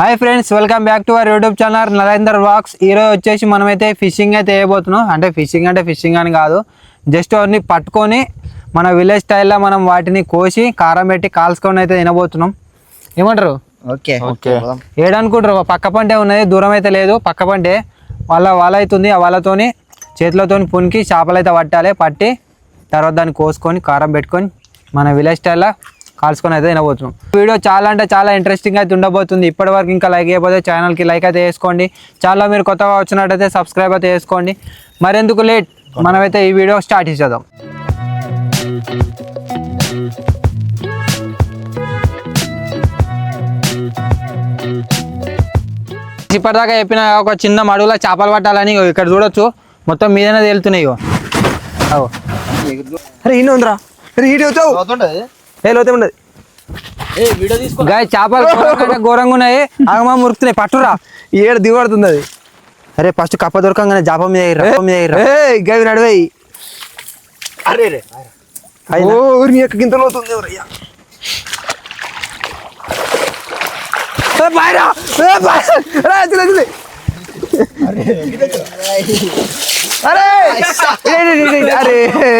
Hi friends welcome back to our YouTube channel Narender wax ఈరోజు వచ్చేసి మనమైతే fishing అయితే వేయబోతున్నాం. అంటే ఫిషింగ్ అంటే ఫిషింగ్ అని కాదు. జస్ట్ అవన్నీ పట్టుకొని మన విలేజ్ స్టైల్లో మనం వాటిని కోసి కారం పెట్టి కాల్చుకొని అయితే తినబోతున్నాం. ఏమంటారు? ఓకే. ఓకే. ఏడనుకుంటారు పక్క పంటే ఉన్నది దూరం అయితే లేదు. పక్క పంటే వాళ్ళ వాళ్ళ అవుతుంది ఆ వాళ్ళతోని చేతులతోని పునికి చేపలు అయితే పట్టాలి. పట్టి తర్వాత దాన్ని కోసుకొని కారం పెట్టుకొని మన విలేజ్ స్టైల్లో కాల్చుకొని అయితే తినబోతున్నాం. వీడియో చాలా అంటే చాలా ఇంట్రెస్టింగ్ అయితే ఉండబోతుంది. ఇప్పటి వరకు ఇంకా లైక్ అయిపోతే ఛానల్కి లైక్ అయితే వేసుకోండి చాలా మీరు కొత్తగా వచ్చినట్టయితే సబ్స్క్రైబ్ అయితే చేసుకోండి. మరెందుకు లేట్ మనమైతే ఈ వీడియో స్టార్ట్ చేద్దాం. ఇప్పటిదాకా చెప్పిన ఒక చిన్న మడుగులో చేపలు పట్టాలని ఇక్కడ చూడొచ్చు. మొత్తం మీదనే తేలుతున్నాయి. అరే ఈయన ఉందిరా. అవుతావు ఏ లోతే ఉండదు గాయ చేపలు ఘోరంగా ఉన్నాయి ఆగమా మురుకుతున్నాయి పట్టురా ఏడు దిగబడుతుంది అది అరే ఫస్ట్ కప్ప దొరకంగానే జాప మీద కప్ప మీద గవి నడివేయి అరే రే ఓ ఊరి యొక్క గింత లోతుంది ఎవరయ్యా ఏ బాయ్రా ఏ బాయ్ రా తిలే తిలే అరే ఏ,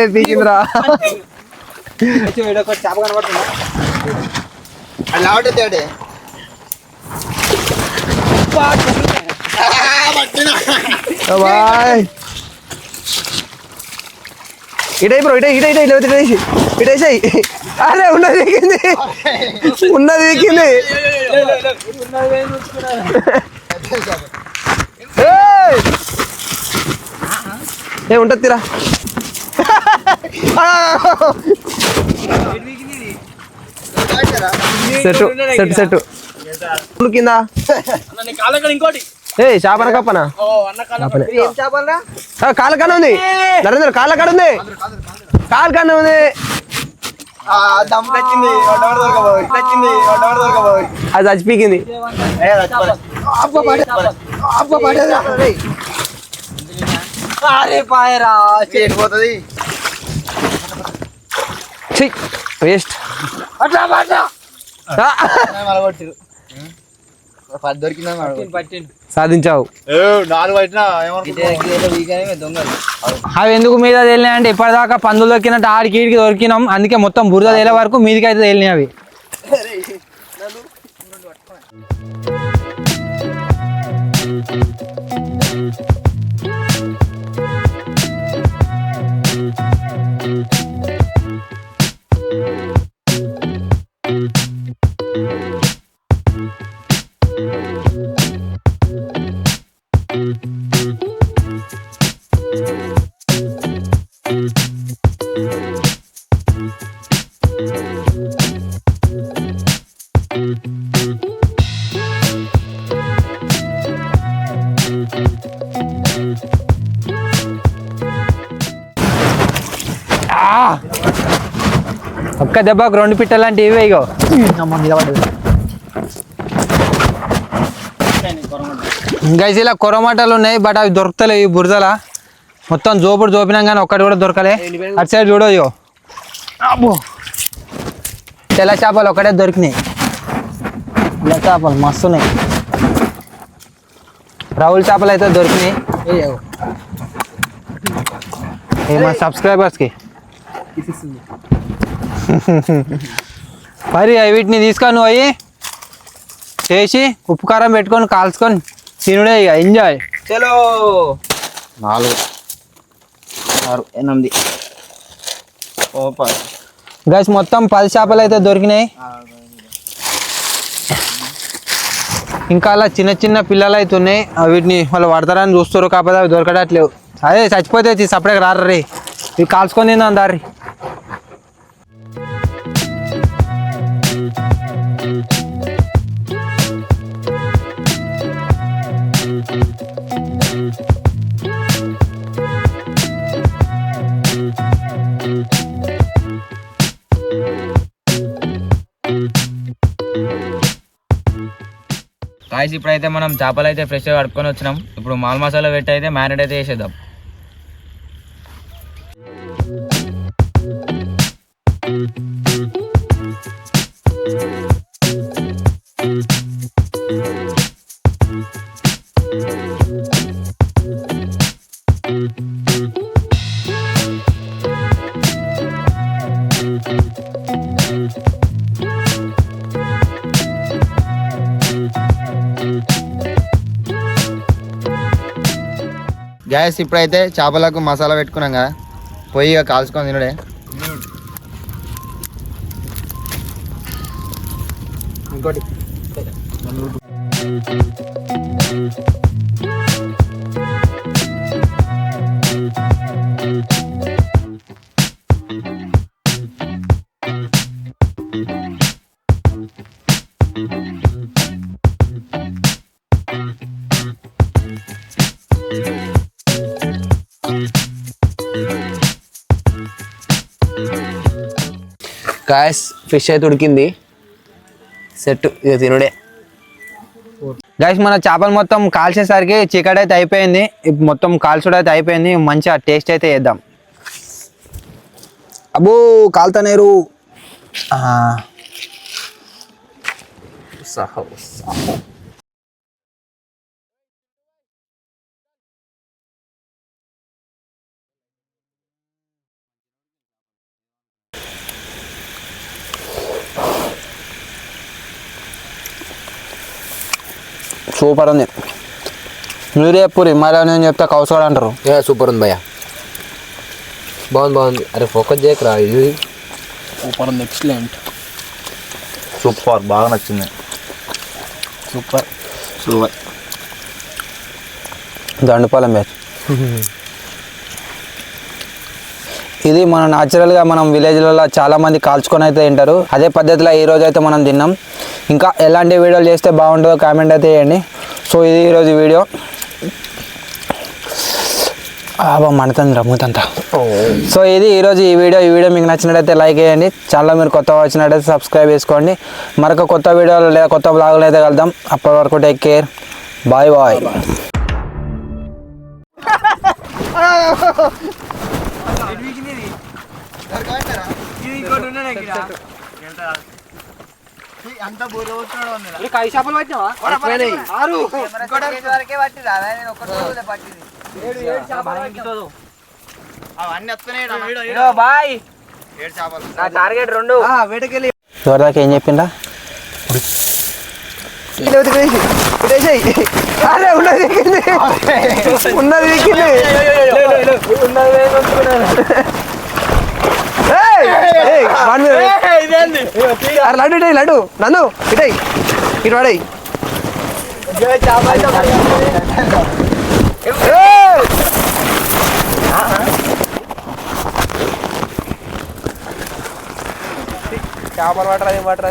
ఏ, అరే పీకిందిరా అలా ఆవిడ తేడే. బాయ్. ఇటే బ్రో ఇటే ఇటే ఇటే లేకపోతే ఇటేసి ఇటేసాయి అరే ఉన్నది ఎక్కింది. ఉన్నది ఎక్కింది! ఏ ఉంటుంది తీరా. సెట్ సెట్ ఏ చేపన కప్పనా? కాడ ఉంది. నరేంద్ర కాళ్ళ కాడ ఉంది. కాడ ఉంది. అది చచ్చిపీకింది. అరే పాయరా. చేరిపోతుంది వేస్ట్ సాధించావు. అవి ఎందుకు మీద తేలినాయి అంటే ఇప్పటిదాకా పందులు దొరికినట్టు ఆడికి ఈడికి దొరికినాం. అందుకే మొత్తం బురద తేలే వరకు మీదికి అయితే తేలినాయి అవి. ఒక్క దెబ్బకు రెండు పిట్టలాంటి ఇవే ఇగో. గైస్ ఇలా కొరమాటలు ఉన్నాయి బట్ అవి దొరుకుతలేవు ఈ బురదల. మొత్తం జోపుడు జోపినాం కానీ ఒక్కటి కూడా దొరకలే. అటు సైడ్ చూడో ఇగో. అబ్బో. తెల్ల చేపలు ఒకటే దొరికినాయి. తెల్ల చేపలు మస్తున్నాయి. రౌల్ చేపలు అయితే దొరికినాయి. ఏ మా సబ్స్క్రైబర్స్కి మరి అవి వీటిని తీసుకొని నువ్వు అయ్యి చేసి ఉప్పు కారం పెట్టుకొని కాల్చుకొని తినుడే ఇక ఎంజాయ్ చలో. నాలుగు. ఆరు ఎనిమిది. గైస్ మొత్తం పది చేపలు అయితే దొరికినాయి. ఇంకా అలా చిన్న చిన్న పిల్లలు అయితే ఉన్నాయి. అవి వీటిని వాళ్ళు పడతారని చూస్తారు కాకపోతే అవి దొరకడట్లేవు అదే చచ్చిపోతే సపరేట్గా రారు ఇవి కాల్చుకొని తిందాం దారి. గాయస్ ఇప్పుడైతే మనం చేపలు అయితే ఫ్రెష్గా కడుక్కొని వచ్చినాం. ఇప్పుడు మాల్ మసాలా పెట్టి అయితే మ్యారినేట్ అయితే చేసేద్దాం. గ్యాస్ ఇప్పుడైతే చేపలకు మసాలా పెట్టుకున్నాం కదా. పొయ్యి కాల్చుకొని తినడే. ఇంకోటి. గాయస్ ఫిష్ అయితే ఉడికింది. సెట్ ఇక తినుడే. గాయస్ మన చేపలు మొత్తం కాల్చేసరికి చికెన్ అయితే అయిపోయింది. ఇప్పుడు మొత్తం కాల్చుడు అయితే అయిపోయింది. మంచిగా టేస్ట్ అయితే చేద్దాం. అబ్బో కాలుతనేరు సూపర్ ఉంది. మీరు చెప్పురి మరి నేను చెప్తా కౌసుకోడు అంటారు. సూపర్ ఉంది భయ్య. బాగుంది బాగుంది. అరే ఫోకస్ చేయకరా ఇది. సూపర్ ఉంది ఎక్సలెంట్. సూపర్ బాగా నచ్చింది. సూపర్. సూపర్. దండుపాలెం బ్యాచ్. ఇది మన న్యాచురల్గా మనం విలేజ్లలో చాలా మంది కాల్చుకొని అయితే తింటారు. అదే పద్ధతిలో ఈ రోజు అయితే మనం తిన్నాం. ఇంకా ఎలాంటి వీడియోలు చేస్తే బాగుంటుందో కామెంట్ అయితే చేయండి. సో ఇది ఈరోజు వీడియో. ఆబా మనతంది రమ్ముతంతా సో ఇది ఈరోజు ఈ వీడియో. ఈ వీడియో మీకు నచ్చినట్టయితే లైక్ చేయండి. ఛానల్ మీరు కొత్తగా వచ్చినట్టయితే సబ్స్క్రైబ్ చేసుకోండి. మరొక కొత్త వీడియోలు లేదా కొత్త బ్లాగులు అయితే కలుద్దాం. అప్పటి వరకు టేక్ కేర్ బాయ్ బాయ్ అంత బూర చేపలు పట్టినావా? ఆరు. అవన్నీ వస్తున్నాయి బాయ్ ఏడు చేపలు నా టార్గెట్ రెండు. వేటకెళ్ళి. ఎవరిదాకా ఏం చెప్పిందా ఉన్నది ఉన్నది ఎక్కింది ఏయ్, ఏయ్, వాడి మీద వేయ్. అరే లడ్డు ఇటై లడ్డు. నందు ఇటై ఇటు వాడై చేపలు పట్టరా ఏం పట్టరా